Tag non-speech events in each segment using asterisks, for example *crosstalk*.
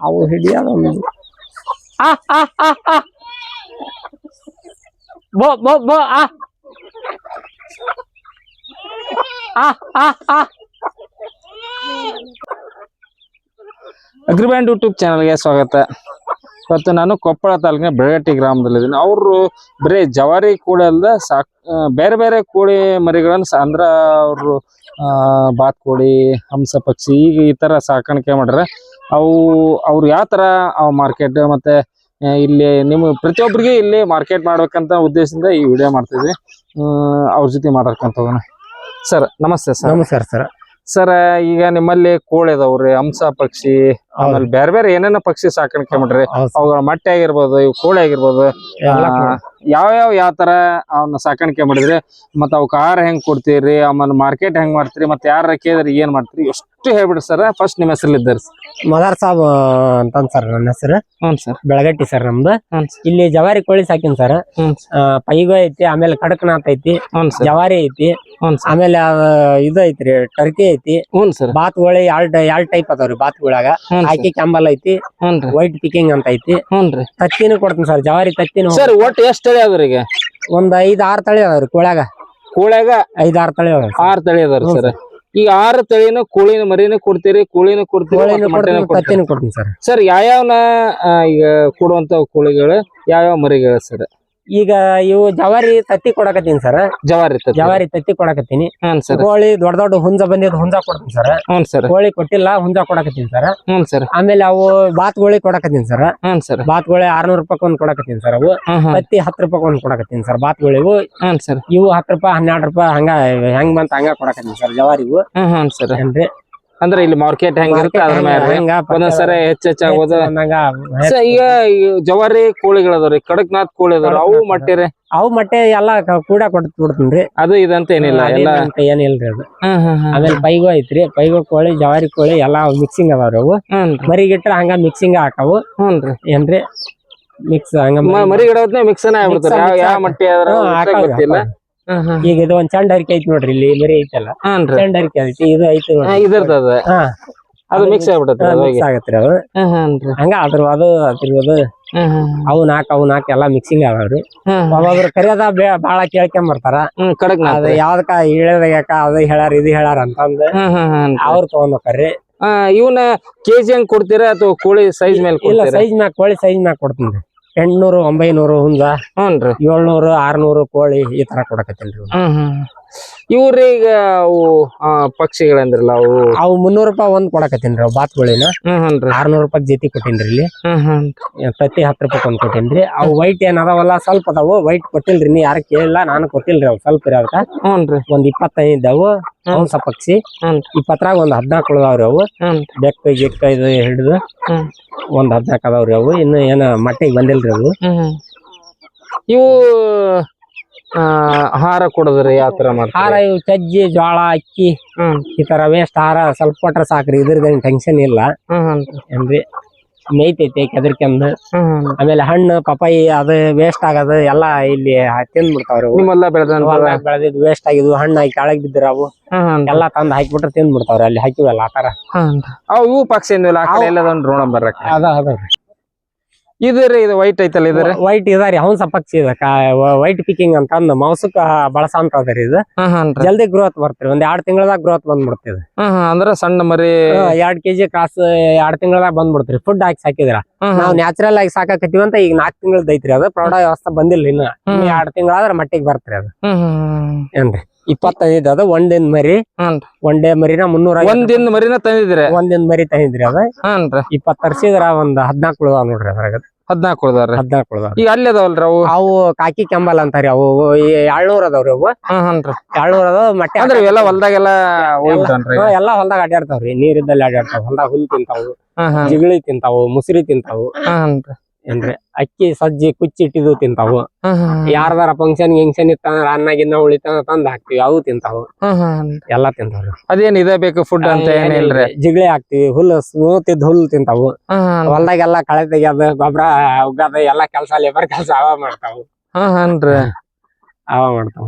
ಅವು ಹಿಡಿಯೋದೊಂದು ಆ ಆ ಆ ಆ ಬೋ ಬೋ ಬೋ ಆ ಆ ಆ ಆ ಅಗ್ರಿಬ್ಯಾಂಡ್ ಯೂಟ್ಯೂಬ್ ಚಾನಲ್ಗೆ ಸ್ವಾಗತ ಇವತ್ತು ನಾನು ಕೊಪ್ಪಳ ತಾಲೂಕಿನ ಬೆಳಗಟ್ಟಿ ಗ್ರಾಮದಲ್ಲಿದ್ದೀನಿ ಅವರು ಬರೀ ಜವಾರಿ ಕೋಳಿ ಅಲ್ಲದೆ ಸಾಕ್ ಬೇರೆ ಬೇರೆ ಕೋಳಿ ಮರಿಗಳನ್ನು ಅಂದ್ರೆ ಅವರು ಬಾತ್ಕೋಳಿ ಹಂಸ ಪಕ್ಷಿ ಈಗ ಈ ತರ ಸಾಕಾಣಿಕೆ ಮಾಡ್ರೆ ಅವು, ಅವ್ರು ಯಾವ ತರ ಮಾರ್ಕೆಟ್ ಮತ್ತೆ ಇಲ್ಲಿ ನಿಮ್ಮ ಪ್ರತಿಯೊಬ್ಬರಿಗೆ ಇಲ್ಲಿ ಮಾರ್ಕೆಟ್ ಮಾಡ್ಬೇಕಂತ ಉದ್ದೇಶದಿಂದ ಈ ವಿಡಿಯೋ ಮಾಡ್ತಿದ್ವಿ ಅವ್ರ ಜೊತೆ ಮಾತಾಡ್ಕೊಂತ ಸರ್, ನಮಸ್ತೆ ಸರ್. ನಮಸ್ಕಾರ ಸರ್. ಸರ್ ಈಗ ನಿಮ್ಮಲ್ಲಿ ಕೋಳಿ ಅದಾವ್ರಿ ಹಂಸ ಪಕ್ಷಿ ಆಮೇಲೆ ಬೇರೆ ಬೇರೆ ಏನೇನೋ ಪಕ್ಷಿ ಸಾಕಾಣಿಕೆ ಮಾಡ್ರಿ. ಅವುಗಳ ಮೊಟ್ಟೆ ಆಗಿರ್ಬೋದು ಇವು ಕೋಳಿ ಆಗಿರ್ಬೋದು ಯಾವ ಯಾವ ಯಾವ ತರ ಅವನ್ನ ಸಾಕಾಣಿಕೆ ಮಾಡಿದ್ರಿ? ಮತ್ತ ಅವ್ ಆಹಾರ ಹೆಂಗ್ ಕೊಡ್ತೀರಿ? ಆಮೇಲೆ ಮಾರ್ಕೆಟ್ ಹೆಂಗ್ ಮಾಡ್ತೀರಿ? ಮತ್ತೆ ಯಾರ ಕೇಳಿದ್ರಿ ಏನ್ ಮಾಡ್ತೀರಿ? ಎಷ್ಟು ಹೇಳ್ಬಿಡ್ರಿ ಸರ್ ಫಸ್ಟ್ ನಿಮ್ಮ ಹೆಸರಲ್ಲಿ ಇದ್ದಾರೆ ಮದಾರ್ ಸಾಬ್ ಅಂತ ಸರ್ ನನ್ನ ಹೆಸರು. ಹ್ಞೂ ಸರ್ ಬೆಳಗಟ್ಟಿ ಸರ್ ನಮ್ದು. ಹ್ಞೂ ಇಲ್ಲಿ ಜವಾರಿ ಕೋಳಿ ಸಾಕಿನ್ ಸರ್ ಹ್ಞೂ ಪೈಗೋ ಐತಿ ಆಮೇಲೆ ಕಡಕ್ನಾಥ್ ಐತಿ ಹ್ಞೂ ಸರ್ ಜವಾರಿ ಐತಿ ಹ್ಞೂ ಸರ್ ಆಮೇಲೆ ಇದ ಇದು ಐತ್ರಿ ಟರ್ಕಿ ಐತಿ. ಹ್ಞೂ ಸರ್ ಬಾತ್ಗೋಳಿ ಎರಡ್ ಎರಡ್ ಟೈಪ್ ಅದಾವ್ರಿ ಬಾತ್ಗಳಾಗ ಹ್ಞೂ ಹಾಕಿ ಕ್ಯಾಂಬಲ್ ಐತಿ ಹ್ಞೂ ರೀ. ವೈಟ್ ಪಿಕಿಂಗ್ ಅಂತ ಐತಿ. ಹ್ಞೂ ರೀ. ತತ್ತಿನೂ ಕೊಡ್ತೀನಿ ಸರ್ ಜವಾರಿ ತತ್ತಿನೂ ಸರ್ ಒಟ್ಟು ಎಷ್ಟು ತಳಿ ಅದ್ರಿ ಈಗ? ಒಂದ್ ಐದ್ ಆರ್ ತಳಿ ಅದಾವ್ರಿ ಕೋಳ್ಯಾಗ. ಕೋಳ್ಯಾಗ ಐದ್ ಆರ್ ತಳಿ ಅದಾವ್ರಿ ಆರ್ ತಳಿ ಅದಾರ ಹ್ಞೂ ಸರ್. ಈಗ ಆರು ತಳಿನ ಕೋಳಿನ ಮರಿನ ಕೊಡ್ತೀರಿ ಕೋಳಿನ ಕೊಡ್ತೀರಿ ಕೊಡ್ತೀನಿ ಸರ್. ಸರ್ ಯಾವ್ಯಾವನ ಈಗ ಕೊಡುವಂತ ಕೋಳಿಗಳು ಯಾವ್ಯಾವ ಮರಿಗಳು ಸರ್? ಈಗ ಇವು ಜವಾರಿ ತತ್ತಿ ಕೊಡಕತ್ತೀನಿ ಸರ್. ಜವಾರಿ. ಜವಾರಿ ತತ್ತಿ ಕೊಡಕತ್ತೀನಿ. ಹ್ಞೂ ಸರ್. ಕೋಳಿ ದೊಡ್ಡ ದೊಡ್ಡ ಹುಂಜ ಬಂದಿದ್ ಹುಂಜ ಕೊಡ್ತೀನಿ ಸರ್. ಹ್ಞೂ ಸರ್. ಕೋಳಿ ಕೊಟ್ಟಿಲ್ಲ ಹುಂಜ ಕೊಡಕತ್ತೀನಿ ಸರ್. ಹ್ಞೂ ಸರ್. ಆಮೇಲೆ ಅವು ಬಾತ್ಗೋಳಿ ಕೊಡಕತ್ತೀನಿ ಸರ್. ಹ್ಞೂ ಸರ್. ಬಾತ್ಗೋಳಿ ಆರ್ನೂರ್ ರೂಪಾಯಿ ಒಂದ್ ಕೊಡಕತ್ತೀನಿ ಸರ್ ಅವು. ತತ್ತಿ ಹತ್ತು ರೂಪಾಯಿ ಒಂದ್ ಕೊಡಕತ್ತೀನಿ ಸರ್ ಬಾತ್ಗಳಿವು ಹ್ಞೂ ಸರ್. ಇವು ಹತ್ತು ರೂಪಾಯಿ ಹನ್ನೆರಡು ರೂಪಾಯಿ ಹಂಗ ಹೆಂಗ್ ಬಂತ ಹಂಗ ಕೊಡಕತ್ತೀನಿ ಸರ್ ಜವಾರಿವು. ಹ್ಮ್ ಹ್ಞೂ ಸರ್. ಏನ್ರಿ? ಅಂದ್ರೆ ಇಲ್ಲಿ ಮಾರ್ಕೆಟ್ ಹೆಂಗಿರುತ್ತೆ ಅದ್ರ ಮೇಲೆ ಹಂಗ ಒಂದೊಂದ್ಸರಿ ಹೆಚ್ಚ್ ಹೆಚ್ಚಾಗೋದು ಈಗ ಜವಾರಿ ಕೋಳಿಗಳದವ್ರಿ ಕಡಕ್ನಾಥ್ ಕೋಳಿ ಅದಾವ್ರಿ ಅವು ಮಟ್ಟಿ ರೀ ಅವು ಮೊಟ್ಟೆ ಎಲ್ಲಾ ಕೂಡ ಕೊಟ್ಟು ಬಿಡ್ತೀನಿ ಅದು ಇದಂತ ಏನಿಲ್ಲ ಎಲ್ಲ ಏನಿಲ್ರಿ ಅದು. ಆಮೇಲೆ ಪೈಗೋ ಐತ್ರಿ ಪೈಗೋ ಕೋಳಿ ಜವಾರಿ ಕೋಳಿ ಎಲ್ಲಾ ಮಿಕ್ಸಿಂಗ್ ಅದಾವ್ರಿ ಅವು. ಮರಿಗಿಟ್ರ ಹಂಗ ಮಿಕ್ಸಿಂಗ್ ಹಾಕವು. ಏನ್ರಿ? ಮಿಕ್ಸ್ ಹಂಗ ಮ- ಮರಿ ಗಿಡವತ್ನೇ ಮಿಕ್ಸನ ಆಗ್ಬಿಡ್ತಾರೆ ಯಾವ ಮಟ್ಟಿ ಅದ್ರ ಹ್ಮ್, ಗೊತ್ತಿಲ್ಲ. ಈಗ ಇದು ಒಂದ್ ಚಂಡ ಹರಿಕೆ ಐತಿ ನೋಡ್ರಿ ಇಲ್ಲಿ ಮರಿ ಐತಲ್ಲ. ಚಂಡ ಹರಿಕೆ ಐತಿ ಇದು ಐತಿ ನೋಡ್ರಿ. ಇದ್ರದ್ದು ಅದು. ಮಿಕ್ಸ್ ಆಗ್ಬಿಡತ್ತೆ ಅದು ಮಿಕ್ಸ್ ಆಗತ್ರಿ ಅದು. ಹ್ಮ್ ಹಂಗ ಅದ್ರ ಅದು ಅದ್ರ ಅವು ನಾಕ್ ಅವು ನಾಕ್ ಎಲ್ಲಾ ಮಿಕ್ಸಿಂಗ್ ಅದಾವ್ರಿ ಹ್ಮ್ ಒಬ್ಬೊಬ್ರು ಕರಿಯದ ಬೇ- ಬಾಳ ಕೇಳ್ಕೊಂಡ್ ಬರ್ತಾರ ಹ್ಮ್ ಕಡಕ್ನಾಥ್ ಅದ ಯಾವ್ದಕ್ಕ ಹೇಳದಾಗ ಅದು ಹೇಳಾರ ಇದು ಹೇಳಾರ ಅಂತಂದ್ ಅವ್ರ ಹ್ಮ್ ಹ್ಮ್ ಅವ್ರು ತಗೊಂಡ್ ಹೋಗ್ತಾರ್ರಿ ಆ, ಇವನ್ನ ಕೆಜಿ ಹಂಗ್ ಕೊಡ್ತೀರಾ ಅಥವಾ ಕೋಳಿ ಸೈಜ್ ಮೇಲೆ ಇಲ್ಲ ಸೈಜ್ ಮ್ಯಾಗ ಕೋಳಿ ಸೈಜ್ ಮ್ಯಾಗ ಕೊಡ್ತೀನಿ. ಎಂಟ್ನೂರು ಒಂಬೈನೂರು ಹುಂಜ ಹ್ಞೂನ್ರಿ. ಏಳ್ನೂರು ಆರ್ನೂರು ಕೋಳಿ ಈ ತರ ಕೊಡಕತ್ತೀನಿ ಹ್ಮ್ ಹ್ಮ್. ಇವ್ರಿ ಈಗ ಅವು ಆ, ಪಕ್ಷಿಗಳಂದ್ರಲ್ಲ ಅವು. ಅವು ಮುನ್ನೂರು ರೂಪಾಯಿ ಒಂದ್ ಕೊಡಕತ್ತೀನಿ ರೀ ಬಾತ್ ಕೋಳಿನ ಹ್ಮ್ ಹ್ಞೂನ್ರಿ ಆರ್ನೂರು ರೂಪಾಯಿ ಜೊತೆ ಕೊಟ್ಟಿನ್ರಿ ಇಲ್ಲಿ. ಪ್ರತಿ ಹ್ಮ್. ಹತ್ತು ರೂಪಾಯಿ ಒಂದ್ ಕೊಟ್ಟಿನ್ರಿ. ಅವು ವೈಟ್ ಏನ್ ಅದಾವಲ್ಲ ಸ್ವಲ್ಪ ಅದಾವು. ವೈಟ್ ಕೊಟ್ಟಿಲ್ರಿ ನೀ ಯಾರು ಕೇಳಿಲ್ಲ ನಾನು ಕೊಟ್ಟಿಲ್ರಿ ಅವು ಸ್ವಲ್ಪ ಇರೋ ಅದಕ್ಕ. ಹ್ಞೂನ್ರಿ ಒಂದ್ ಇಪ್ಪತ್ತೈದು ಇದ್ದಾವು ಸ್ವಲ್ಪ ಪಕ್ಷಿ. ಹ್ಮ್ ಇಪ್ಪತ್ರಾಗ ಒಂದ್ ಹದ್ನಾಲ್ಕು ಉಳ್ದಾವ್ರಿ ಅವು. ಹ್ಮ್ ಬೆಕ್ಕ ಗಿಕ್ಕ ಇದು ಹಿಡಿದು ಹ್ಮ್. ಒಂದ್ ಹದ್ನಾಲ್ಕು ಅದಾವ್ರಿ ಅವು. ಇನ್ನು ಏನ ಮಟ್ಟಿಗೆ ಬಂದಿಲ್ರಿ ಅವು. ಹ್ಮ್. ಇವು ಆಹಾರ ಕೊಡೋದ್ರಿ ಯಾವ ತರ ಮಾಡ್ತಾರೆ? ಇವು ಸಜ್ಜಿ ಜೋಳ ಅಕ್ಕಿ ಹ್ಮ್. ಈ ತರ ವೇಸ್ಟ್ ಆಹಾರ ಸ್ವಲ್ಪ ಕೊಟ್ರೆ ಸಾಕ್ರಿ. ಇದ್ರದೇನ್ ಟೆನ್ಷನ್ ಇಲ್ಲ. ಏನ್ರಿ? ಮೇಯ್ತೈತಿ ಕೆದರ್ಕೆಂದು. ಆಮೇಲೆ ಹಣ್ಣು ಪಪಾಯಿ ಅದು ವೇಸ್ಟ್ ಆಗೋದು ಎಲ್ಲಾ ಇಲ್ಲಿ ತಿಂದ್ ಬಿಡ್ತಾವ್ರಿ ಅವು. ನಿಮ್ಮೆಲ್ಲ ಬೆಳೆದ ಬೆಳೆದಿದ್ದು ವೇಸ್ಟ್ ಆಗಿದ್ವು ಹಣ್ಣು ಹಾಕಿ ಕೆಳಗ್ ಬಿದ್ದಿರ ಅವು. ಎಲ್ಲಾ ತಂದ್ ಹಾಕಿಬಿಟ್ರೆ ತಿಂದ್ ಬಿಡ್ತಾವ್ರಿ ಅಲ್ಲಿ ಹಾಕಿವಲ್ಲ ಆ ತರ. ಅವು ಪಕ್ಷಿ ಏನಿಲ್ಲ ಆ ಕಡೆ ಎಲ್ಲ ರೋಣ ಬರ್ರಕ್ಕ ಅದ ಅದ ಇದು ರೀ ಇದು ವೈಟ್ ಐತಲ್ಲ ಇದ್ರಿ ವೈಟ್ ಇದಾರಿ ಅವ್ನ್ ಸಪಕ್ಷಿ ಇದ ವೈಟ್ ಪಿಕಿಂಗ್ ಅಂತ ಅಂದ್ ಮೌಸಕ್ ಬಳಸಂತ ಅದರಿ ಇದು. ಜಲ್ದಿ ಗ್ರೋತ್ ಬರ್ತೀರಿ ಒಂದ್ ಎರಡ್ ತಿಂಗಳದಾಗ ಗ್ರೋತ್ ಬಂದ್ಬಿಡ್ತಿದ್ ಅಂದ್ರ ಸಣ್ಣ ಮರಿ ಎರಡ್ ಕೆಜಿ ಕಾಸ್ ಎರಡ್ ತಿಂಗಳದಾಗ ಬಂದ್ಬಿಡ್ತೀರಿ ಫುಡ್ ಹಾಕಿ ಸಾಕಿದ್ರ. ನಾವ್ ನ್ಯಾಚುರಲ್ ಆಗಿ ಸಾಕಾಕತ್ತೀವಿ ಅಂತ ಈಗ ನಾಕ್ ತಿಂಗಳದ್ ಐತ್ರಿ ಅದು. ಪ್ರೌಢ ವ್ಯವಸ್ಥೆ ಬಂದಿಲ್ಲ ಇನ್ನ. ಎರಡ್ ತಿಂಗಳಾದ್ರ ಮಟ್ಟಿಗೆ ಬರ್ತೀರಿ ಅದು. ಏನ್ರಿ? ಇಪ್ಪತ್ತೈದು ಅದ ಒಂದಿನ ಮರಿ. ಒನ್ ಡೇ ಮರಿನ ಮುನ್ನೂರ ಒಂದ್ ದಿನ ಮರಿನ ತಂದಿದ್ರಿ ಒಂದಿನ ಮರಿ ತಂದಿದ್ರಿ ಅದ. ಇಪ್ಪತ್ ತರ್ಸಿದ್ರ ಒಂದ್ ಹದ್ನಾಲ್ಕು ಉಳ್ದಾವ ನೋಡ್ರಿ ಅದ್ರಾಗ ಹದ್ನಾಲ್ಕು ಉಳ್ದಾರ್ರಿ ಹದ್ನಾಲ್ಕು ಉಳ್ದಾವ ಈಗ ಅಲ್ಲಿ ಅದಾವಲ್ರಿ ಅವು? ಅವು ಕಾಕಿ ಕೆಂಬಲ್ ಅಂತಾರಿ ಅವು. ಏಳ್ನೂರ ಅದಾವ್ರಿ ಅವು. ಹ್ಮ್ ಹ್ಞೂನ್ರಿ. ಏಳ್ನೂರ್ ಅದಾವ ಮಟ್ಟೆ ಅಂದ್ರೆ ಇವೆಲ್ಲ ಹೊಲ್ದಾಗೆಲ್ಲ ಎಲ್ಲಾ ಹೊಲ್ದಾಗ ಅಡ್ಡಾಡ್ತಾವ್ರಿ ನೀರಿದ್ದಲ್ಲಿ ಅಡ್ಡಾಡ್ತಾವ ಹೊಲ್ದಾಗ ಹುಲ್ ತಿಂತಾವು ಹ್ಮ್ ಹ್ಮ್. ಜಿಗಳಿ ತಿಂತಾವು ಮುಸ್ರಿ ತಿಂತಾವು. ಹ್ಞೂನ್ರಿ. ಏನ್ರಿ ಅಕ್ಕಿ ಸಜ್ಜಿ ಕುಚ್ಚಿಟ್ಟಿದ್ದು ತಿಂತಾವು. ಯಾರದಾರ ಫಂಕ್ಷನ್ ಗಿಂಕ್ಷನ್ ಇತ್ತ ಅನ್ನ ಗಿನ್ನ ಉಳಿತಾನ ತಂದ್ ಹಾಕ್ತಿವಿ. ಅವು ತಿಂತಾವು. ಎಲ್ಲಾ ತಿಂತಾವ್ರಿ. ಅದೇನ್ ಇದೇ ಬೇಕು ಫುಡ್ ಅಂತ ಏನಿಲ್ರಿ ಜಿಗಳಿ ಹಾಕ್ತಿವಿ ಹುಲ್ಲು ಸ್ಮೂತಿದ್ ಹುಲ್ಲು ತಿಂತಾವು. ಕಳೆ ತೆಗಿಯೋದು ಗೊಬ್ಬರ ಉಗ್ಗದ ಎಲ್ಲಾ ಕೆಲ್ಸ ಲೇಬರ್ ಕೆಲ್ಸ ಅವ ಮಾಡ್ತಾವು. ಅವ ಮಾಡ್ತಾವ.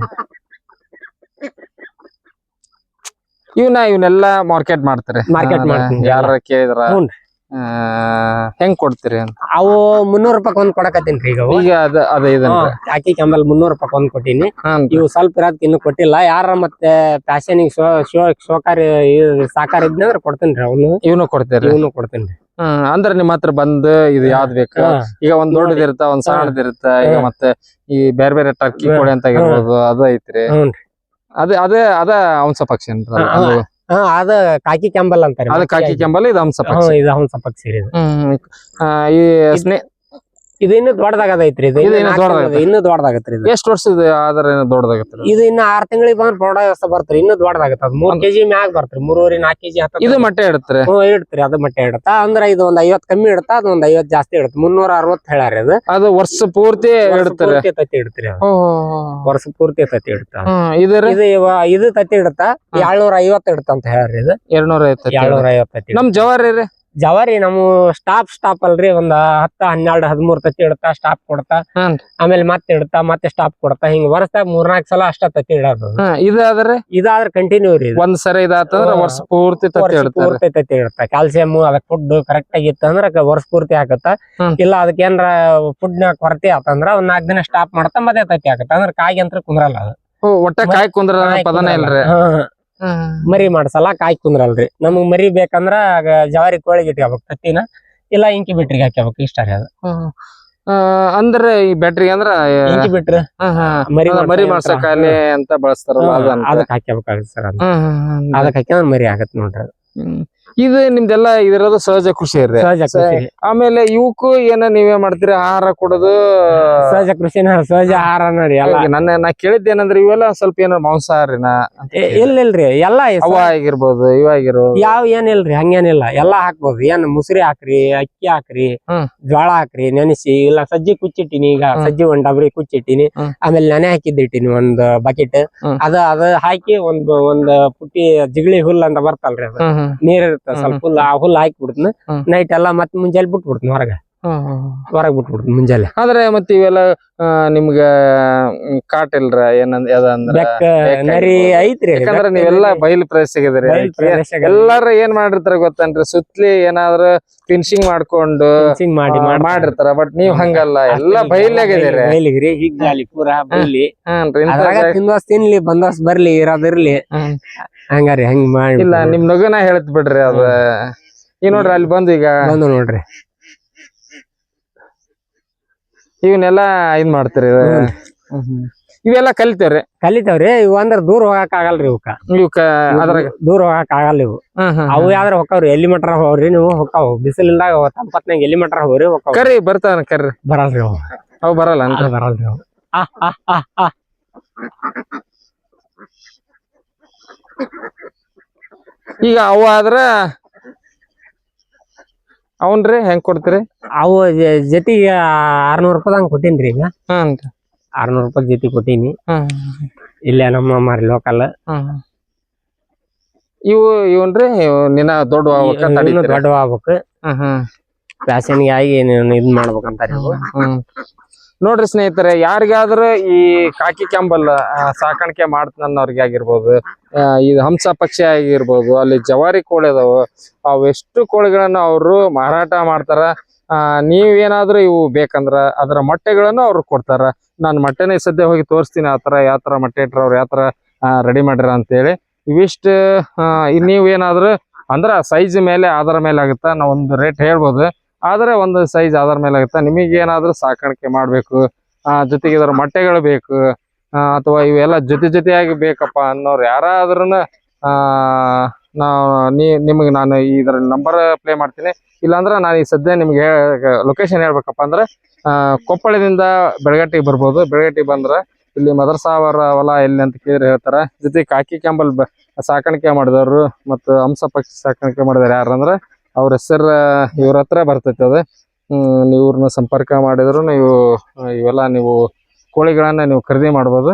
ಇವನ್ನ ಇವನ್ನೆಲ್ಲ ಮಾರ್ಕೆಟ್ ಮಾಡ್ತಾರೆ? ಮಾರ್ಕೆಟ್ ಮಾಡ್ತೀನಿ. ಯಾರ ಕೇಳಿದ್ರ? ಹೆಂಗ್ ಕೊಡ್ತೀರಿ ಅಂತ? ಅವು ಮುನ್ನೂರ್ ರೂಪಾಯಿ ಒಂದ್ ಕೊಡಕತ್ತೀನಿ ಈಗ ಅವು ಈಗ ಅದ ಅದ ಇದನ್ರಿ. ಕಾಕಿ ಕೆಂಬಲ್ ಮುನ್ನೂರ್ ರೂಪಾಯಿ ಒಂದ್ ಕೊಟ್ಟಿನಿ. ಇವು ಸ್ವಲ್ಪ ಇರೋದಕ್ಕೆ ಇನ್ನು ಕೊಟ್ಟಿಲ್ಲ. ಯಾರ ಮತ್ತೆ ಪ್ಯಾಶನ್ ಶೋ ಶೋ ಶೋಕಾರಿ ಸಾಕಾರ ಕೊಡ್ತೀನಿ ಕೊಡ್ತೇನ್ರಿ ಅವನು. ಇವನು ಕೊಡ್ತೀರಿ. ಇವನು ಕೊಡ್ತೇನ್ರಿ ಹ್ಮ್ ಅಂದ್ರ ನಿಮ್ ಹತ್ರ ಬಂದ್ ಇದು ಯಾವ್ದ್ ಬೇಕು? ಹಾ. ಈಗ ಒಂದ್ ದೊಡ್ಡದ್ ಇರುತ್ತ ಒಂದ್ ಸಣ್ಣದ್ ಇರುತ್ತ ಈಗ ಹಾ. ಮತ್ತೆ ಈ ಬೇರೆ ಬೇರೆ ಟರ್ಕಿ ಕೊಡಿ ಕೋಳಿ ಅಂತ ಆಗಿರ್ಬೋದು ಅದು ಐತ್ರಿ. ಅದೇ ಅದೇ ಅದ ಅವನ್ಸ ಪಕ್ಷಿ ಅಂತ ಹಾ. ಹಾ ಅದ ಕಾಕಿ ಕೆಂಬಲ್ ಅಂತಾರೆ. ಅದ ಕಾಕಿ ಕೆಂಬಲ್ ಇದು ಹಂಸಪ್ಪ ಇದು ಹಂಸ ಪಕ್ಷಿ ರೀ ಇದು. ಹ್ಮ್ ಆ, ಈ ಸ್ನೇ ಇದು ಇನ್ನು ದೊಡ್ಡದಾಗದೈತ್ರಿ ಇದು ಇದು ಇನ್ನು ದೊಡ್ಡದಾಗತ್ತೆ. ದೊಡ್ಡದಾಗತ್ರಿ. ಇದು. ವರ್ಷ ವರ್ಷದ ಆದ್ರ ದೊಡ್ಡದಾಗತ್ರಿ ಇದು ಇನ್ನು ಆರ್ ತಿಂಗಳಿಗೆ ಬಂದ್ರೆ ಪ್ರೌಢ ವ್ಯವಸ್ಥೆ ಬರ್ತ್ರಿ ಇನ್ನು ದೊಡ್ಡದಾಗತ್ತ. ಅದು ಮೂರ್ ಕೆಜಿ ಮ್ಯಾಗ ಬರ್ತ್ರಿ ಮೂರುವರೆ ನಾಲ್ಕು ಕೆಜಿ ಹತ್ತ ಇದು ಮೊಟ್ಟೆ ಇಡತ್ರಿ? ಇಡ್ತ್ರಿ ಅದು ಮಟ್ಟ ಇಡತ್ತ ಅಂದ್ರ ಇದು ಒಂದ್ ಐವತ್ ಕಮ್ಮಿ ಇಡತ್ತ ಅದು ಒಂದ್ ಐವತ್ ಜಾಸ್ತಿ ಇಡತ್ತ. ಮುನ್ನೂರ ಅರವತ್ ಹೇಳ್ಯಾರ ಅದು. ಅದು ವರ್ಷ ಪೂರ್ತಿ ವರ್ಷ ಪೂರ್ತಿ ತತ್ತಿ ಇಡ್ತ್ರಿ ಅದು. ವರ್ಷ ಪೂರ್ತಿ ತತ್ತಿ ಇಡತ್ತ. ಇದರ ಇದು ಇವ- ಇದು ತತ್ತಿ ಇಡತ್ತ ಏಳ್ನೂರ ಐವತ್ ಇಡತ್ತ ಅಂತ ಹೇಳ್ರಿ ಇದು. ಎರಡ್ನೂರ ಐವತ್ತು ಏಳ್ನೂರ ಐವತ್ ತತ್ತಿ ನಮ್ ಜವಾರಿ ರೀ. ಜವಾರಿ ನಮ್ಮ ಸ್ಟಾಪ್ ಸ್ಟಾಪ್ ಅಲ್ರಿ ಒಂದ್ ಹತ್ತ ಹನ್ನೆರಡ್ ಹದಿಮೂರ್ ತತ್ತಿ ಇಡ್ತಾ ಸ್ಟಾಪ್ ಕೊಡ್ತಾ. ಆಮೇಲೆ ಮತ್ತೆ ಇಡತ್ತ ಮತ್ತೆ ಸ್ಟಾಪ್ ಕೊಡ್ತಾ. ಹಿಂಗ್ ವರ್ಷದಾಗ ಮೂರ್ನಾಲ್ಕ್ ಸಲ ಅಷ್ಟ ತತ್ತಿ ಇಡೋದು. ಇದಾದ್ರೆ? ಇದಾದ್ರೆ ಕಂಟಿನ್ಯೂ ರೀ. ಒಂದ್ ಸರಿ ಇದಾತಂದ್ರ ವರ್ಷ ಪೂರ್ತಿ ಪೂರ್ತಿ ತತ್ತಿ ಇಡತ್ತ ಕ್ಯಾಲ್ಸಿಯಂ ಅದಕ್ಕೆ ಫುಡ್ ಕರೆಕ್ಟ್ ಆಗಿತ್ತು ಅಂದ್ರ ವರ್ಷ ಪೂರ್ತಿ ಆಗತ್ತ. ಹ್ಮ್. ಇಲ್ಲ ಅದಕ್ಕೆ ಏನ್ರ ಫುಡ್ನ ಕೊರತೆ ಆತಂದ್ರ ಒಂದ್ ನಾಲ್ಕ್ ದಿನ ಸ್ಟಾಪ್ ಮಾಡ್ತಾ ಮತ್ತೆ ತತ್ತಿ ಆಗತ್ತ. ಅಂದ್ರ ಕಾಯಿ ಅಂತ ಕುಂದ್ರಲ್ಲ ಅದು. ಒಟ್ಟ ಕಾಯಿ ಕುಂದ್ರ ಪದನೇ ಇಲ್ರಿ. ಮರಿ ಮಾಡ್ಸಲ್ಲ ಕಾಯಿ ಕುಂದ್ರಲ್ರಿ. ನಮಗ್ ಮರಿ ಬೇಕಂದ್ರ ಆಗ ಜವಾರಿ ಕೋಳಿಗೆ ಇಟ್ಕೋಬೇಕು ತತ್ತಿನ ಇಲ್ಲ ಇಂಕಿ ಬಿಟ್ರಿಗೆ ಹಾಕ್ಯಬೇಕು ಇಷ್ಟ ರೀ ಅದು. ಆ, ಅಂದ್ರೆ ಈ ಬ್ಯಾಟ್ರಿ ಅಂದ್ರ ಇಂಕಿ ಬಿಟ್ರಿ. ಮರಿ ಮರಿ ಮಾಡ್ಸೋ ಅಂತ ಬಳಸ್ತಾರಲ್ಲ ಅದನ್ನ ಅದಕ್ಕೆ ಹಾಕ್ಯಬೇಕಾಗುತ್ತೆ ಸರ್. ಅದಕ್ಕೆ ಹಾಕ್ಯಂದ್ರ ಮರಿ ಆಗತ್ತೆ ನೋಡ್ರಿ ಅದು. ಇದು ನಿಮ್ದೆಲ್ಲ ಇದಿರೋದು ಸಹಜ ಕೃಷಿ ಇರ್ರಿ ಸಹಜ ಕೃಷಿ ಆಮೇಲೆ ಇವಕ್ಕೂ ಏನ ನೀವೇ ಮಾಡ್ತೀರಿ ಆಹಾರ ಕೊಡೋದು? ಸಹಜ ಕೃಷಿನ ಸಹಜ ಆಹಾರ ನೋಡಿ ಎಲ್ಲ. ನನ್ನ ನಾ ಕೇಳಿದ್ದೇನಂದ್ರೆ ಇವೆಲ್ಲ ಸ್ವಲ್ಪ ಏನೋ ಮಾಂಸಾಹಾರಿನ ಇಲ್ಲ ಇಲ್ರಿ. ಎಲ್ಲ ಅವ ಆಗಿರ್ಬೋದು ಇವಾಗಿರ್ಬೋದು ಯಾವ ಏನಿಲ್ರಿ ಹಂಗೇನಿಲ್ಲ. ಎಲ್ಲಾ ಹಾಕ್ಬೋದು. ಏನ್ ಮುಸ್ರಿ ಹಾಕ್ರಿ ಅಕ್ಕಿ ಹಾಕ್ರಿ. ಜೋಳ ಹಾಕ್ರಿ ನೆನೆಸಿ ಇಲ್ಲ ಸಜ್ಜಿ ಕುಚ್ಚಿಟ್ಟಿನಿ ಈಗ ಸಜ್ಜಿ ಒಂದ್ ಡಬ್ರಿ ಕುಚ್ಚಿಟ್ಟಿನಿ. ಆಮೇಲೆ ನೆನೆ ಹಾಕಿದ್ದಿಟ್ಟಿನಿ ಒಂದ್ ಬಕೆಟ್. ಅದ ಅದ ಹಾಕಿ ಒಂದ್ ಒಂದ್ ಪುಟ್ಟಿ ಜಿಗಳಿ ಹುಲ್ ಅಂತ ಬರ್ತಲ್ರಿ ಅದು. ನೀರ್. ಸ್ವಲ್ಪ ಹುಲ್ ಆ ಹುಲ್ ಹಾಕಿ ಬಿಡ್ತೀನಿ ನೈಟ್ ಎಲ್ಲಾ ಮತ್ ಮುಂಜಾನೆ ಬಿಟ್ಬಿಡ್ತೀನಿ ಹೊರಗ. ಹೊರಗ್ ಬಿಟ್ಬಿಡ್ತೀನಿ ಮುಂಜಾನೆ. ಆದ್ರೆ ಮತ್ತೆ ಇವೆಲ್ಲ ನಿಮ್ಗೆ ಕಾಟ್ ಇಲ್ರ ಏನಂದ್ ಯಾವ್ದಂದ್ರ ಬೆಕ್ಕ ಬೇಕಾಗಿರ್ಬೋದು. ನರಿ ಐತ್ರಿ ಯಾಕಂದ್ರ ನೀವೆಲ್ಲ. ಬಯಲು ಪ್ರದೇಶಗಿದ್ರಿ ಎಲ್ಲಾರು ಏನ್ ಮಾಡಿರ್ತಾರ ಗೊತ್ತನ್ರಿ? ಸುತ್ಲಿ ಏನಾದ್ರು ಫಿನಿಶಿಂಗ್ ಮಾಡ್ಕೊಂಡು ಮಾಡಿರ್ತಾರ ಬಟ್ ನೀವ್ ಹಂಗಲ್ಲ. ಎಲ್ಲಾ ಬಯಲಾಗಿದ್ದೀರಿ ಬಯಲಿಗ್ರಿ ಪೂರಾ ತಿಂದೋಸ್ ತಿನ್ಲಿ ಬಂದೋಸ್ ಬರ್ಲಿ ಇರೋದಿರ್ಲಿ. ಹಂಗಾರಿ ಹಂಗ್ ಮಾಡಿ ಇಲ್ಲ ನಿಮ್ ನಗುನ ಹೇಳ್ತ್ ಬಿಡ್ರಿ ಅದ. ಈಗ ನೋಡ್ರಿ ಅಲ್ಲಿ ಬಂದು ಈಗ ಬಂದು ನೋಡ್ರಿ. ಇವನ್ನೆಲ್ಲ ಇದ್ ಮಾಡ್ತೀರಿ? ಇವೆಲ್ಲ ಕಲಿತೇವ್ರಿ? ಕಲಿತಾವ್ರಿ. ಇವ್ ಅಂದ್ರೆ ದೂರ ಹೋಗಕ್ ಆಗಲ್ರಿ ಇವಕ್ಕ. ಇವಕ್ಕ ಅದ್ರಾಗ? ದೂರ ಹೋಗಕ್ ಆಗಲ್ಲ ಇವು. ಅವು ಯಾವ್ದಾರ ಹೊಕ್ಕವ್ರಿ? ಎಲ್ಲಿ ಮಟ್ರ ಹೋಗ್ರಿ ನೀವು? ಹೊಕ್ಕಾವ್. ಬಿಸಿಲಿಂದಾಗ ತಂಪತ್ನಾಗ ಎಲ್ಲಿ ಮಟ್ರ ಹೋಗ್ರಿ ಹೊಕ್ಕಾವ್. ಕರಿ ಬರ್ತಾನ ಕರ್ರಿ. ಬರಲ್ರಿ ಅವು. ಅವ್ ಬರಲ್ಲ ಅಂತ? ಬರಲ್ರಿ ಅವು. ಈಗ ಅವ ಆದ್ರ ಅವನ್ರಿ ಹೆಂಗ್ ಕೊಡ್ತೀರಿ? ಅವು ಜೊತೆಗೆ ಆರ್ನೂರ್ ಕೊಟ್ಟೀನಿ ಕೊಟ್ಟೀನ್ರಿ ಈಗ. ಆರ್ನೂರ್ ರೂಪಾಯಿ ಜೊತೆ ಕೊಟ್ಟೀನಿ. ಇಲ್ಲ ಇಲ್ಲೇ ನಮ್ಮ ಮಾರಿ ಲೋಕಲ್ ಇವು ಇವನ್ರಿ ಇವು ನಿನ್ನ ದೊಡ್ಡ. ದೊಡ್ಡ ಆಗ್ಬೇಕು ಫ್ಯಾಷನ್ಗೆ ಆಗಿ ಇದು ಇದ್ ಮಾಡ್ಬೇಕಂತಾರ ಇವು. ನೋಡ್ರಿ ಸ್ನೇಹಿತರೆ ಯಾರಿಗಾದ್ರೂ ಈ ಕಾಕಿ ಕ್ಯಾಂಬಲ್ ಸಾಕಾಣಿಕೆ ಮಾಡ್ತಾನವ್ರಿಗೆ ಆಗಿರ್ಬೋದು ಇದು ಈ ಹಂಸ ಪಕ್ಷಿ ಆಗಿರ್ಬೋದು ಅಲ್ಲಿ ಜವಾರಿ ಕೋಳಿ ಅದಾವು ಅವೆಷ್ಟು ಕೋಳಿಗಳನ್ನ ಅವರು ಮಾರಾಟ ಮಾಡ್ತಾರ ನೀವೇನಾದ್ರೂ ಇವು ಬೇಕಂದ್ರ ಅದರ ಮೊಟ್ಟೆಗಳನ್ನು ಅವ್ರು ಕೊಡ್ತಾರ. ನಾನು ಮೊಟ್ಟೆನೇ ಸದ್ಯ ಹೋಗಿ ತೋರಿಸ್ತೀನಿ ಆ ಥರ ಯಾವ ಥರ ಮೊಟ್ಟೆ ಇಟ್ರ ಅವ್ರು ಯಾವ ಥರ ರೆಡಿ ಮಾಡ್ಯಾರ ಅಂತೇಳಿ. ಇವಿಷ್ಟು ನೀವೇನಾದ್ರೂ ಅಂದ್ರ ಸೈಜ್ ಮೇಲೆ ಆಧಾರ ಮೇಲೆ ಆಗುತ್ತಾ, ನಾವು ಒಂದು ರೇಟ್ ಹೇಳ್ಬೋದು. ಆದ್ರೆ ಒಂದು ಸೈಜ್ ಆಧಾರ ಮೇಲೆ ಆಗುತ್ತೆ, ನಿಮಗೆ ಏನಾದ್ರು ಸಾಕಾಣಿಕೆ ಮಾಡಬೇಕು. ಜೊತೆಗೆ ಇದರ ಮೊಟ್ಟೆಗಳು ಬೇಕು. ಅಥವಾ ಇವೆಲ್ಲ ಜೊತೆ ಜೊತೆಯಾಗಿ ಬೇಕಪ್ಪ ಅನ್ನೋರು ಯಾರಾದ್ರೂ ನಾವು, ನೀ, ನಿಮಗೆ ನಾನು ಇದರ ನಂಬರ್ ಪ್ಲೇ ಮಾಡ್ತೀನಿ. ಇಲ್ಲಾಂದ್ರೆ ನಾನು ಈ ಸದ್ಯ ನಿಮಗೆ ಲೊಕೇಶನ್ ಹೇಳ್ಬೇಕಪ್ಪ ಅಂದ್ರೆ ಕೊಪ್ಪಳದಿಂದ ಬೆಳಗಟ್ಟಿಗೆ ಬರ್ಬೋದು. ಬೆಳಗಟ್ಟಿಗೆ ಬಂದ್ರೆ ಇಲ್ಲಿ ಮದರ್ಸಾವರ ಹೊಲ ಎಲ್ಲಿ ಅಂತ ಕೇಳಿದ್ರೆ ಹೇಳ್ತಾರೆ. ಜೊತೆ ಕಾಕಿ ಕ್ಯಾಂಬಲ್ ಬ, ಸಾಕಾಣಿಕೆ ಮಾಡಿದವರು ಮತ್ತು ಹಂಸ ಪಕ್ಷಿ ಸಾಕಾಣಿಕೆ ಮಾಡಿದವ್ರು ಯಾರಂದ್ರೆ ಅವ್ರ ಹೆಸರು, ಇವ್ರ ಹತ್ರ ಬರ್ತೈತೆ ಅದು. ಇವ್ರನ್ನ ಸಂಪರ್ಕ ಮಾಡಿದ್ರು ನೀವು, ಇವೆಲ್ಲ ನೀವು ಕೋಳಿಗಳನ್ನ ನೀವು ಖರೀದಿ ಮಾಡ್ಬೋದು.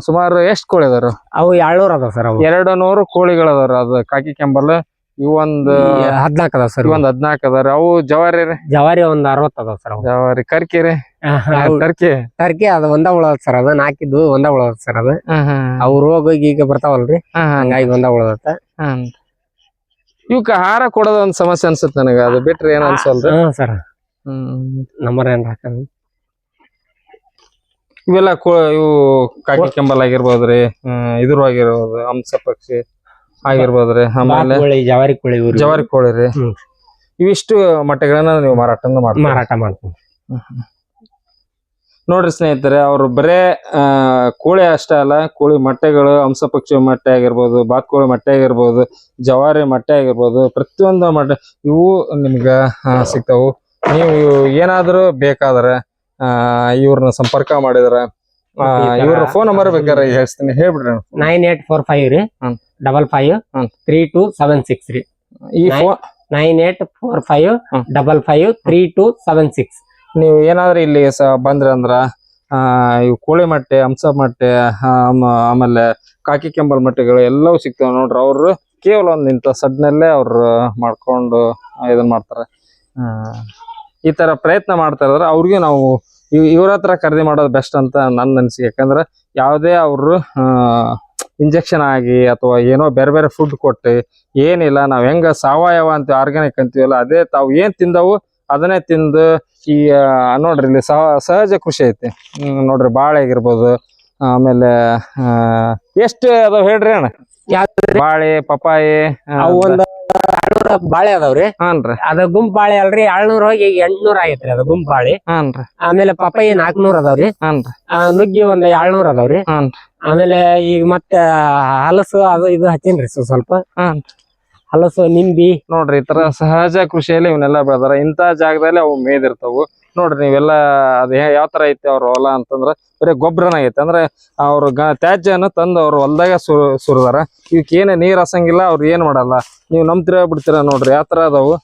ಸುಮಾರು ಎಷ್ಟು ಕೋಳಿ ಅದಾರ ಅವು ಏಳ್ನೂರ್ ಅದಾವ ಸರ್ ಅವು. ಎರಡು ನೂರು ಕೋಳಿಗಳು ಅದಾರ ಅದು ಕಾಕಿ ಕೆಂಬಲ್ ಇವ್ ಒಂದ್ ಹದ್ನಾಲ್ಕು ಅದಾವ ಸರ್ ಒಂದ್ ಹದ್ನಾಕ್ ಅದಾರ ಅವು ಜವಾರಿ ರೀ. ಜವಾರಿ ಒಂದ್ ಅರವತ್ ಅದಾವ ಸರ್ ಜವಾರಿ. ಕರ್ಕಿ ರೀ. ಟರ್ಕಿ ಟರ್ಕಿ ಅದ ಒಂದ ಉಳದ ಸರ್ ಅದ. ನಾಕಿದ್ದು ಒಂದ ಉಳದ ಸರ್ ಅದ. ಅವು ರೋಗ ಈಗ ಬರ್ತಾವಲ್ರಿ. ಹಂಗಾಗಿ ಒಂದ ಉಳದತ್ತ ಇವಕ್ಕ ಆಹಾರ ಕೊಡೋದ ಒಂದ್ ಸಮಸ್ಯೆ ಅನ್ಸುತ್ತೆ ನನಗ. ಅದು ಬಿಟ್ರೆ ಏನ್ ಅನ್ಸಲ್ರಿ? ಸರ್. ಹ್ಮ್. ನಂಬರ್ ಏನ್ ಹಾಕಂದ್ ಇವೆಲ್ಲ ಕೋ ಇವು ಕಾಕಿ ಕೆಂಬಲ್ ಆಗಿರ್ಬೋದ್ರಿ ಹ್ಮ್ ಇದ್ರ ಆಗಿರ್ಬೋದು ಹಂಸ ಪಕ್ಷಿ ಆಗಿರ್ಬೋದ್ರಿ ಆಮೇಲೆ ಕೋಳಿ ಜವಾರಿ ಕೋಳಿ ಇವ್ರು. ಜವಾರಿ ಕೋಳಿ ರೀ. ಹ್ಮ್. ಇವಿಷ್ಟು ಮೊಟ್ಟೆಗಳನ್ನ ನೀವು ಮಾರಾಟ ಮಾಡ್ತೀವಿ. ಮಾರಾಟ ಮಾಡ್ತೀವಿ ನೋಡ್ರಿ ಸ್ನೇಹಿತರೆ ಅವ್ರು ಬರೇ ಆ ಕೋಳಿ ಅಷ್ಟೇ ಅಲ್ಲ ಕೋಳಿ ಮೊಟ್ಟೆಗಳು ಹಂಸ ಪಕ್ಷಿ ಮೊಟ್ಟೆ ಆಗಿರ್ಬೋದು ಬಾತ್ಕೋಳಿ ಮೊಟ್ಟೆ ಆಗಿರ್ಬೋದು ಜವಾರಿ ಮೊಟ್ಟೆ ಆಗಿರ್ಬೋದು ಪ್ರತಿಯೊಂದು ಮೊಟ್ಟೆ ಇವು ನಿಮ್ಗ ಸಿಗ್ತಾವು. ನೀವು ಏನಾದರೂ ಬೇಕಾದ್ರೆ ಇವ್ರನ್ನ ಸಂಪರ್ಕ ಮಾಡಿದ್ರ ಇವ್ರ ಫೋನ್ ನಂಬರ್ ಬೇಕಾದ್ರೆ ಹೇಳ್ತೀನಿ. ಹೇಳ್ಬಿಡ್ರಿ. ನೈನ್ ಏಟ್ ಫೋರ್ ಫೈವ್ ರೀ. Double five three two seven six ರೀ. ಈ phone nine eight four five. Double five three two seven six. ನೀವು ಏನಾದ್ರೂ ಇಲ್ಲಿ ಬಂದ್ರಿ ಅಂದ್ರ ಆ ಇವು ಕೋಳಿ ಮಟ್ಟೆ ಹಂಸ ಮಟ್ಟೆ ಆಮೇಲೆ ಕಾಕಿ ಕೆಂಬಲ್ ಮಟ್ಟೆಗಳು ಎಲ್ಲವೂ ಸಿಗ್ತಾವೆ ನೋಡ್ರಿ. ಅವರು ಕೇವಲ ಒಂದು ಇಂಥ ಸಡ್ನಲ್ಲೇ ಅವ್ರು ಮಾಡ್ಕೊಂಡು ಇದನ್ನ ಇದನ್ ಮಾಡ್ತಾರೆ. ಈ ತರ ಪ್ರಯತ್ನ ಮಾಡ್ತಾ ಇದ್ರೆ ಅವ್ರಿಗೆ ನಾವು ಇವ್- ಇವ್ರ ಹತ್ರ ಖರೀದಿ ಮಾಡೋದು ಬೆಸ್ಟ್ ಅಂತ ನನ್ನ ಅನಿಸಿಕೆ ಯಾಕಂದ್ರೆ ಯಾವುದೇ ಅವರು ಇಂಜೆಕ್ಷನ್ ಆಗಿ ಅಥವಾ ಏನೋ ಬೇರೆ ಬೇರೆ ಫುಡ್ ಕೊಟ್ಟು ಏನಿಲ್ಲ ನಾವ್ ಹೆಂಗ ಸಾವಯವ ಅಂತ ಆರ್ಗ್ಯಾನಿಕ್ ಅಂತೀವಲ್ಲ ಅದೇ ತಾವು ಏನ್ ತಿಂದವು ಅದನ್ನೇ ತಿಂದು ಈ ನೋಡ್ರಿ ಇಲ್ಲಿ ಸಹ- ಸಹಜ ಕೃಷಿ ಐತಿ. ನೋಡ್ರಿ ಬಾಳೆ ಆಗಿರ್ಬೋದು ಆಮೇಲೆ ಎಷ್ಟು ಅದಾವ ಹೇಳ್ರಿ ಅಣ್ಣ? ಬಾಳೆ ಪಪ್ಪಾಯಿ ಒಂದ್ ಏಳ್ನೂರ ಬಾಳೆ ಅದಾವ್ರಿ. ಹಾನ್ರಿ ಅದ ಗುಂಪ್ ಬಾಳೆ ಅಲ್ರಿ ಏಳ್ನೂರ ಹೋಗಿ ಈಗ ಎಂಟ್ನೂರ ಆಗೈತ್ರಿ ಅದ ಗುಂಪ್ ಬಾಳೆ. ಹಾನ್ರಿ ಆಮೇಲೆ ಪಪ್ಪಾಯಿ ನಾಲ್ಕನೂರ್ ಅದಾವ್ರಿ. ಹಾನ್ರಿ ನುಗ್ಗಿ ಒಂದ್ ಏಳ್ನೂರ್ ಅದಾವ್ರಿ. ಹಾನ್ರಿ ಆಮೇಲೆ ಈಗ ಮತ್ತೆ ಹಲಸು ಅದು ಇದು ಹಚ್ಚೇನ್ರಿ ಸ್ವ- ಸ್ವಲ್ಪ. ಹಾನ್ರಿ ಹಲಸು ನಿಂಬಿ. ನೋಡ್ರಿ ಈ ತರ ಸಹಜ ಕೃಷಿಯಲ್ಲಿ ಇವನ್ನೆಲ್ಲ ಬೆಳೆದಾರ. ಇಂತ ಜಾಗದಲ್ಲಿ ಅವು ಮೇದಿರ್ತಾವು. ನೋಡ್ರಿ ನೀವೆಲ್ಲ ಅದು ಯಾವ ತರ ಐತೆ ಅವ್ರ ಹೊಲ ಅಂತಂದ್ರ ಬರೀ ಗೊಬ್ಬರನ ಐತೆ. ಅಂದ್ರೆ ಅವ್ರ ಗ ತ್ಯಾಜ್ಯನ ತಂದು ಅವ್ರ ಹೊಲದಾಗ ಸುರು ಸುರಿದಾರ. ಇವಕ್ಕೆ ಏನೇ ನೀರ್ ಹಸಂಗಿಲ್ಲ, ಅವ್ರು ಏನ್ ಮಾಡಲ್ಲ. ನೀವು ನಂಬ್ತಿರ ಬಿಡ್ತೀರ ನೋಡ್ರಿ. ಯಾವ ತರ ಅದಾವು?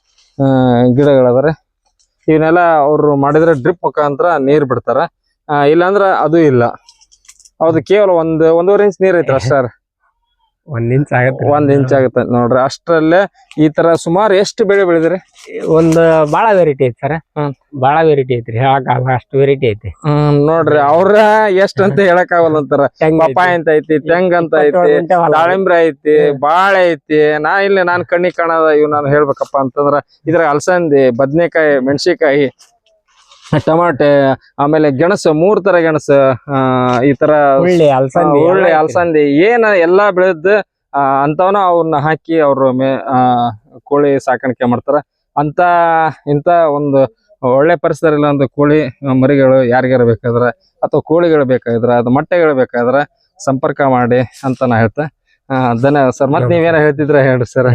ಗಿಡಗಳದಾರೆ. ಇವನ್ನೆಲ್ಲ ಅವ್ರು ಮಾಡಿದ್ರೆ ಡ್ರಿಪ್ ಮುಖಾಂತರ ನೀರ್ ಬಿಡ್ತಾರ. ಇಲ್ಲಾಂದ್ರ ಅದು ಇಲ್ಲ. ಅದು ಕೇವಲ ಒಂದ್ ಒಂದೂವರೆ ಇಂಚ್ ನೀರ್ ಐತ್ರ ಅಷ್ಟೇ ಒಂದ್ ಇಂಚ್ ಆಗತ್ತೆ ಒಂದ್ ಇಂಚ್ ಆಗತ್ತೆ ನೋಡ್ರಿ. ಅಷ್ಟರಲ್ಲೇ ಈ ತರ ಸುಮಾರು ಎಷ್ಟು ಬೆಳೆ ಬೆಳೆದ್ರಿ? ಒಂದು ಬಾಳ ವೆರೈಟಿ ಐತಿ ಸರ್. ಬಾಳ ವೆರೈಟಿ ಐತ್ರಿ. ಹೇಳಕ್ ಅಷ್ಟು ವೆರೈಟಿ ಐತಿ. ಹ್ಮ್ ನೋಡ್ರಿ. ಅವ್ರ ಎಷ್ಟ್ ಅಂತ ಹೇಳಕ್ ಆಗಲ್ಲ ಅಂತಾರ. *laughs* ಪಪ್ಪಾಯ ಅಂತ ಐತಿ ತೆಂಗ್ ಅಂತ ಐತಿ ದಾಳಿಂಬ್ರೆ ಐತಿ ಬಾಳೆ ಐತಿ. ನಾ ಇಲ್ಲಿ ನಾನ್ ಕಣ್ಣಿಗೆ ಕಾಣದ ಇವ್ ನಾನು ಹೇಳ್ಬೇಕಪ್ಪ ಅಂತಂದ್ರ ಇದ್ರ ಅಲಸಂದಿ ಬದ್ನೆಕಾಯಿ ಮೆಣಸಿಕಾಯಿ *laughs* ಟಮಾಟೆ ಆಮೇಲೆ ಗೆಣಸು ಮೂರ್ ತರ ಗೆಣಸು ಈ ತರ ಒಳ್ಳೆ ಅಲ್ಸಂದಿ ಏನ್ ಎಲ್ಲಾ ಬೆಳೆದ್ ಆ, ಅಂತವನ ಅವ್ರನ್ನ ಹಾಕಿ ಅವ್ರು ಮೇ ಕೋಳಿ ಸಾಕಾಣಿಕೆ ಮಾಡ್ತಾರ. ಅಂತ ಇಂತ ಒಂದು ಒಳ್ಳೆ ಪರಿಸರ ಇಲ್ಲ ಒಂದು ಕೋಳಿ ಮರಿಗಳು ಯಾರಿಗಾರ ಬೇಕಾದ್ರ ಅಥವಾ ಕೋಳಿಗಳು ಬೇಕಾದ್ರ ಅದು ಮೊಟ್ಟೆಗಳು ಬೇಕಾದ್ರ ಸಂಪರ್ಕ ಮಾಡಿ ಅಂತ ನಾ ಹೇಳ್ತೇನೆ ಆ, ಧನ್ಯವಾದ ಸರ್. ಮತ್ತೆ ನೀವೇನ ಹೇಳ್ತಿದ್ರ ಹೇಳ್ರಿ ಸರ್.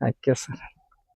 Okay sir.